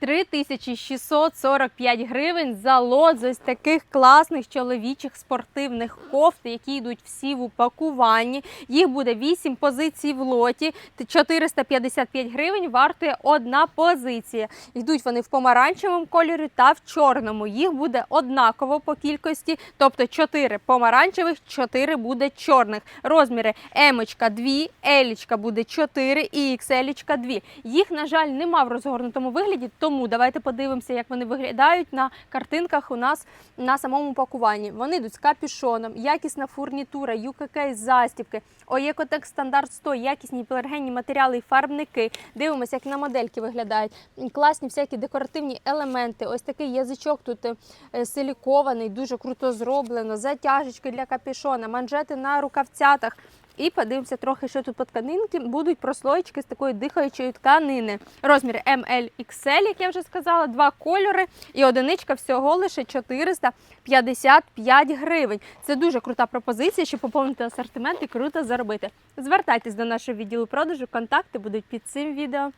3645 гривень за лот з ось таких класних чоловічих спортивних кофт, які йдуть всі в упакуванні. Їх буде 8 позицій в лоті. 455 гривень вартує одна позиція. Йдуть вони в помаранчевому кольорі та в чорному. Їх буде однаково по кількості, тобто 4 помаранчевих, 4 буде чорних. Розміри емочка 2, елічка буде 4 і XL 2. Їх, на жаль, нема в розгорнутому вигляді, тому давайте подивимося, як вони виглядають на картинках у нас на самому пакуванні. Вони йдуть з капюшоном, якісна фурнітура, UKK застібки, Оєкотек стандарт 100, якісні пелергенні матеріали і фарбники. Дивимося, як на модельки виглядають. Класні всякі декоративні елементи. Ось такий язичок тут е, силікований, дуже круто зроблено. Затяжечки для капюшона, манжети на рукавцятах. І подивимося трохи, що тут по тканинки. Будуть прослоєчки з такої дихаючої тканини. Розмір MLXL, як я вже сказала, два кольори і одиничка всього лише 455 гривень. Це дуже крута пропозиція, щоб поповнити асортимент і круто заробити. Звертайтесь до нашого відділу продажу, контакти будуть під цим відео.